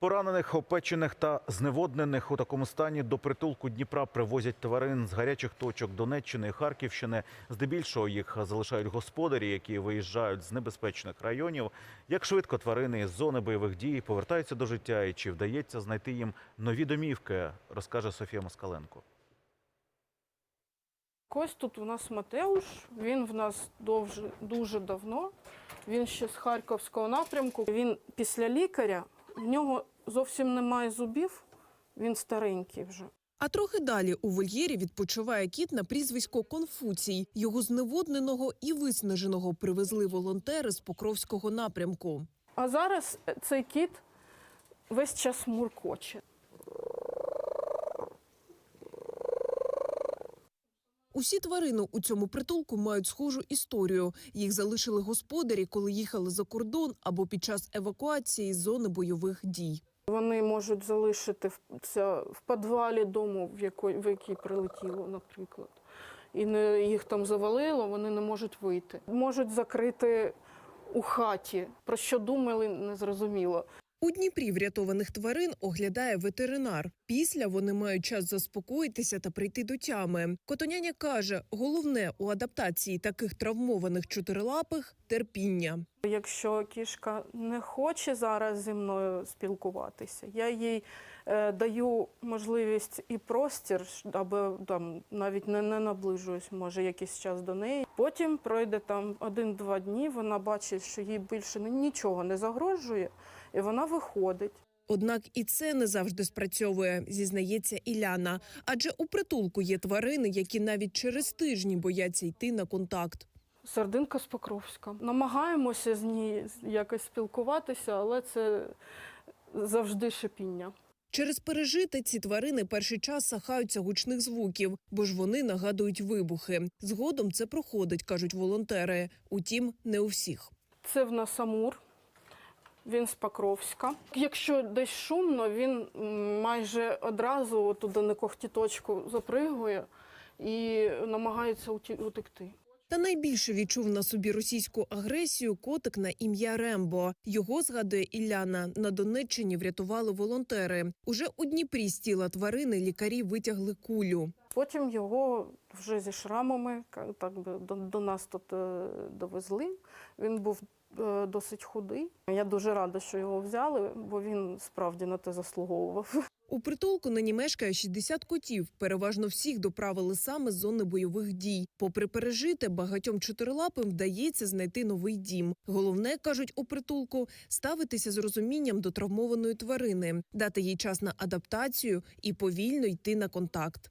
Поранених, опечених та зневоднених у такому стані до притулку Дніпра привозять тварин з гарячих точок Донеччини і Харківщини. Здебільшого їх залишають господарі, які виїжджають з небезпечних районів. Як швидко тварини із зони бойових дій повертаються до життя і чи вдається знайти їм нові домівки, розкаже Софія Москаленко. Ось тут у нас Матеуш, він в нас довже, дуже давно. Він ще з Харківського напрямку. Він після лікаря, в нього зовсім немає зубів, він старенький вже. А трохи далі у вольєрі відпочиває кіт на прізвисько Конфуцій. Його зневодненого і виснаженого привезли волонтери з Покровського напрямку. А зараз цей кіт весь час муркоче. Усі тварини у цьому притулку мають схожу історію. Їх залишили господарі, коли їхали за кордон або під час евакуації з зони бойових дій. Вони можуть залишити це, в підвалі дому, в який, в який прилетіло, наприклад. І не, їх там завалило, вони не можуть вийти. Можуть закрити у хаті. Про що думали, не зрозуміло. У Дніпрі врятованих тварин оглядає ветеринар. Після вони мають час заспокоїтися та прийти до тями. Котоняня каже, головне у адаптації таких травмованих чотирилапих терпіння. Якщо кішка не хоче зараз зі мною спілкуватися, я їй е, даю можливість і простір, аби там навіть не, не наближуюсь, може, якийсь час до неї. Потім пройде там один-два дні, вона бачить, що їй більше нічого не загрожує, і вона виходить. Однак і це не завжди спрацьовує, зізнається Іляна. Адже у притулку є тварини, які навіть через тижні бояться йти на контакт. Сердинка з Покровська. Намагаємося з ній якось спілкуватися, але це завжди шипіння. Через пережите ці тварини перший час сахаються гучних звуків, бо ж вони нагадують вибухи. Згодом це проходить, кажуть волонтери. Утім, не у всіх. Це в нас Амур. Він з Покровська. Якщо десь шумно, він майже одразу туди на когтіточку запригує і намагається утекти. Та найбільше відчув на собі російську агресію котик на ім'я Рембо. Його згадує Ілляна. На Донеччині врятували волонтери. Уже у Дніпрі з тіла тварини лікарі витягли кулю. Потім його вже зі шрамами так би до, до нас тут е, довезли. Він був е, досить худий. Я дуже рада, що його взяли, бо він справді на те заслуговував. У притулку нині мешкає 60 котів. Переважно всіх доправили саме з зони бойових дій. Попри пережите, багатьом чотирилапим вдається знайти новий дім. Головне кажуть у притулку ставитися з розумінням до травмованої тварини, дати їй час на адаптацію і повільно йти на контакт.